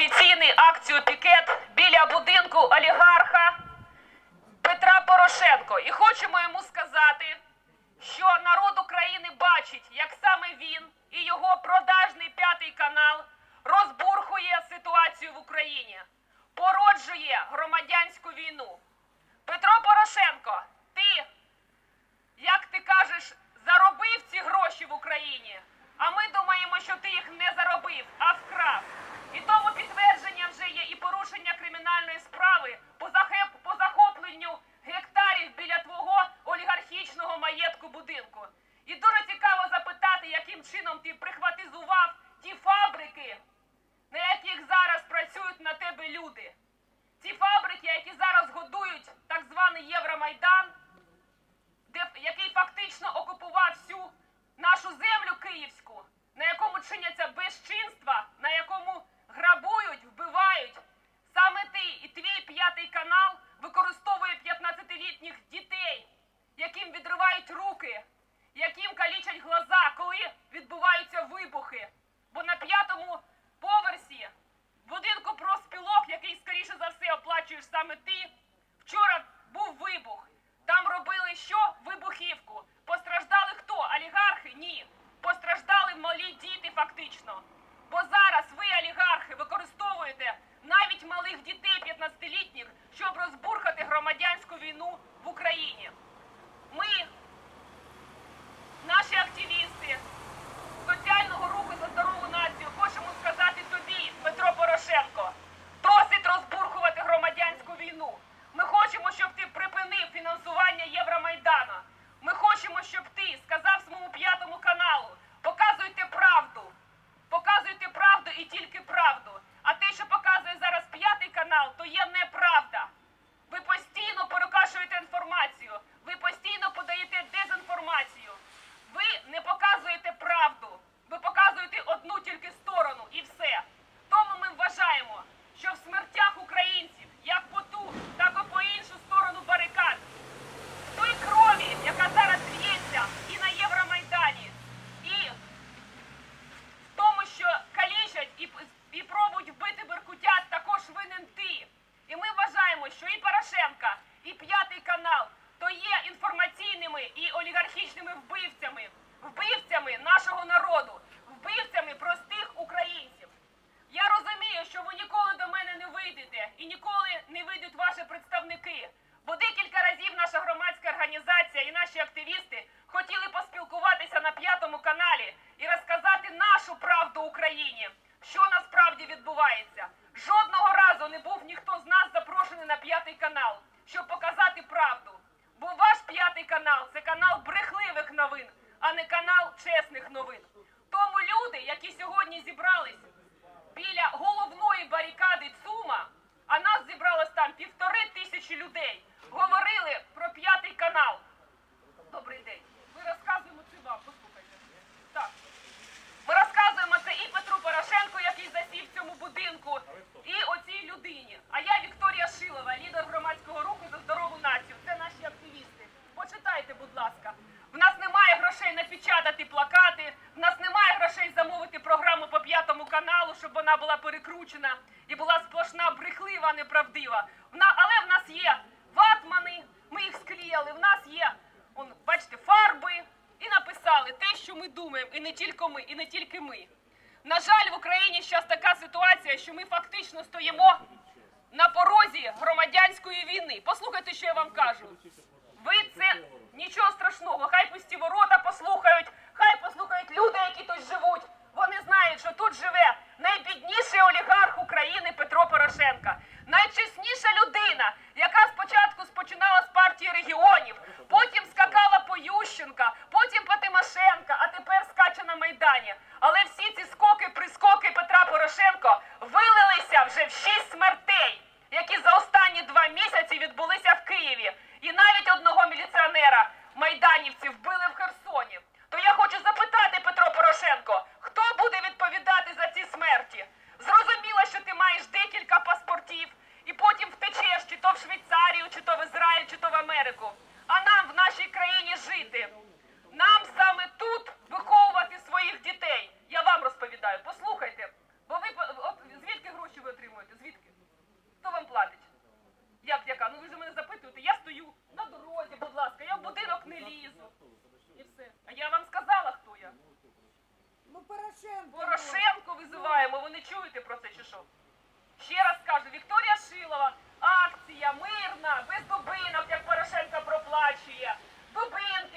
офіційний акцію пікет біля будинку олігарха Петра Порошенко. І хочемо йому сказати, що народ України бачить, як саме він і його продажний п'ятий канал розбурхує ситуацію в Україні, породжує громадянську війну. чином ти прихватизував ті фабрики, на яких зараз працюють на тебе люди. Ті фабрики, які зараз годують так званий Євромайдан, де, який фактично окупував всю нашу землю київську, на якому чиняться безчинства, на якому грабують. тисячі людей говорили про п'ятий канал. Добрий день. Ми розказуємо це вам, послухайте. Так. Ми розказуємо це і Петру Порошенку, який засів в цьому будинку, і оцій людині. А я Вікторія Шилова, лідер громадського руху за здорову націю. Це наші активісти. Почитайте, будь ласка. В нас немає грошей напечатати плакати, в нас немає грошей замовити програму по п'ятому каналу, щоб вона була перекручена і була сплошна брехлива, неправдива. робимо, і не тільки ми, і не тільки ми. На жаль, в Україні зараз така ситуація, що ми фактично стоїмо на порозі громадянської війни. Послухайте, що я вам кажу. Ви це нічого страшного. Хай пусті ворота послухають, хай послухають люди, які тут живуть. Вони знають, що тут живе найбідніший олігарх України Петро Порошенка. робите? Звідки? Хто вам платить? Як яка? Ну ви ж мене запитуєте, я стою на дорозі, будь ласка, я в будинок не лізу. І все. А я вам сказала, хто я. Ну Порошенко. Порошенко визиваємо, ви не чуєте про це чи що? Ще раз кажу, Вікторія Шилова, акція мирна, без дубинок, як Порошенко проплачує. Дубин.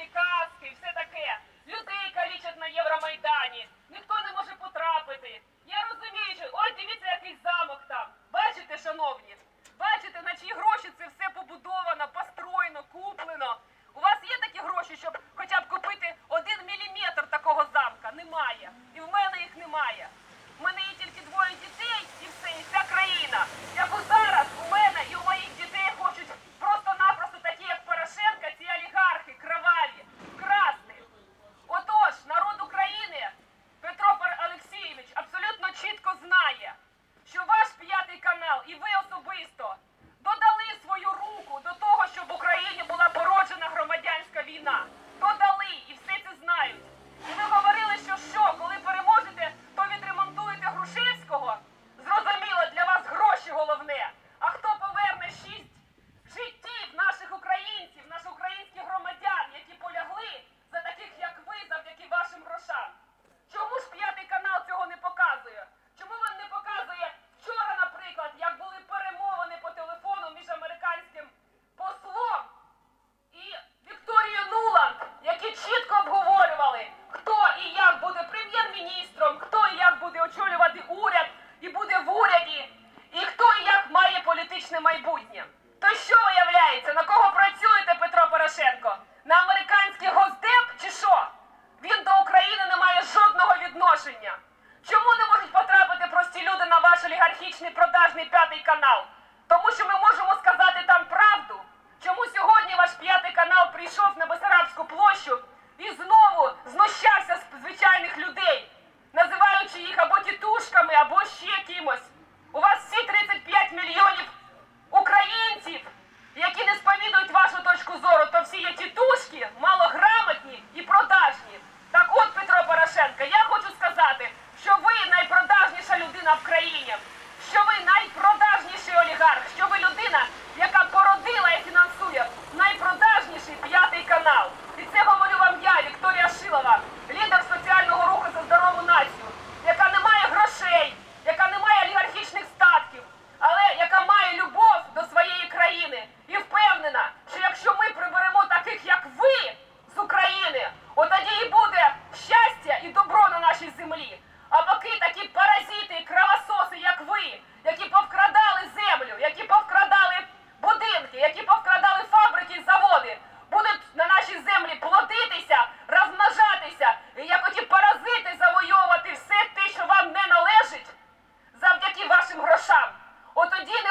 На кого працюєте, Петро Порошенко? На американський госдеп чи що? Він до України не має жодного відношення. Чому не можуть потрапити прості люди на ваш олігархічний продажний п'ятий канал?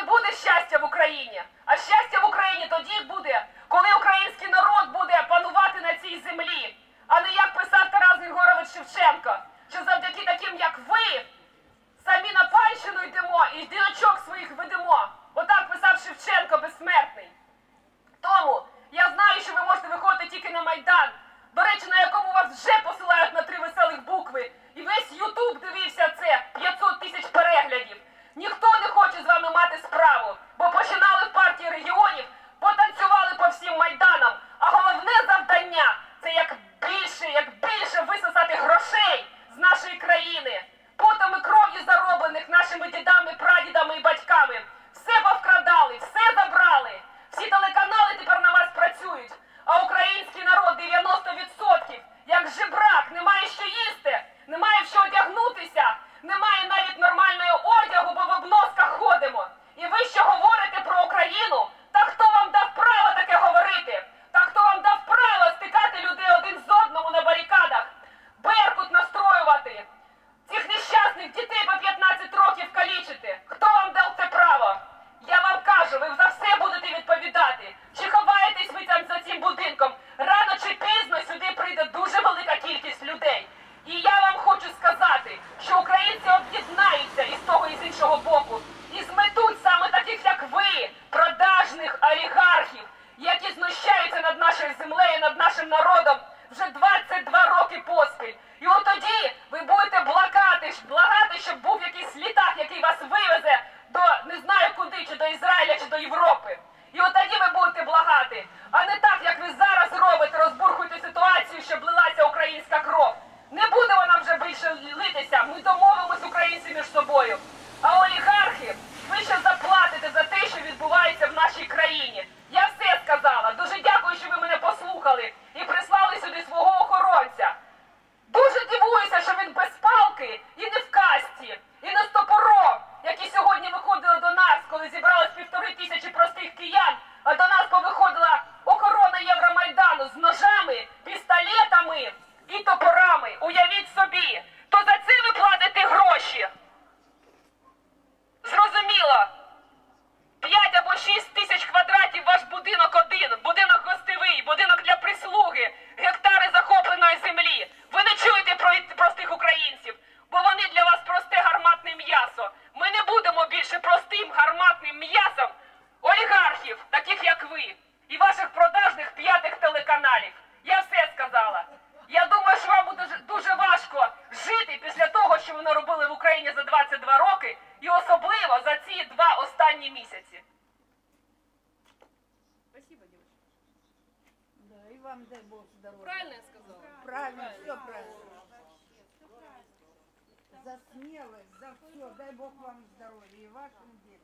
не буде щастя в Україні. А щастя в Україні тоді буде, коли український народ буде панувати на цій землі, а не як писав Тарас Григорович Шевченко, що завдяки таким, як ви, самі на панщину йдемо і діночок своїх ведемо. Отак писав Шевченко безсмертний. Тому я знаю, що ви можете виходити тільки на Майдан. До речі, смелость, за все. Дай Бог вам здоровья и вашим детям.